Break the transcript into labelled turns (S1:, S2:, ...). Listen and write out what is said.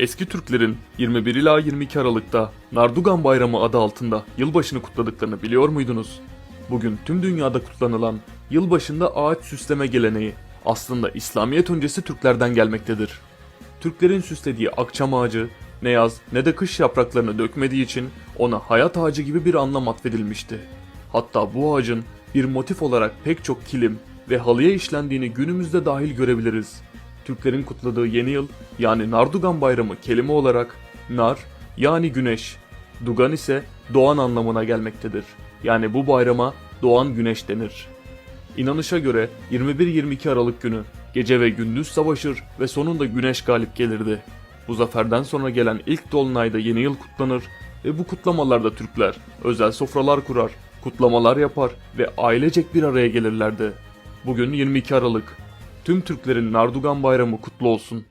S1: Eski Türklerin 21 ila 22 Aralık'ta Nardugan Bayramı adı altında yılbaşını kutladıklarını biliyor muydunuz? Bugün tüm dünyada kutlanılan yılbaşında ağaç süsleme geleneği aslında İslamiyet öncesi Türklerden gelmektedir. Türklerin süslediği akçam ağacı ne yaz ne de kış yapraklarını dökmediği için ona hayat ağacı gibi bir anlam atfedilmişti. Hatta bu ağacın bir motif olarak pek çok kilim ve halıya işlendiğini günümüzde dahil görebiliriz. Türklerin kutladığı yeni yıl yani Nardugan Bayramı kelime olarak nar yani güneş, dugan ise doğan anlamına gelmektedir. Yani bu bayrama doğan güneş denir. İnanışa göre 21-22 Aralık günü gece ve gündüz savaşır ve sonunda güneş galip gelirdi. Bu zaferden sonra gelen ilk dolunayda yeni yıl kutlanır ve bu kutlamalarda Türkler özel sofralar kurar, kutlamalar yapar ve ailecek bir araya gelirlerdi. Bugün 22 Aralık. Tüm Türklerin Nardugan Bayramı kutlu olsun.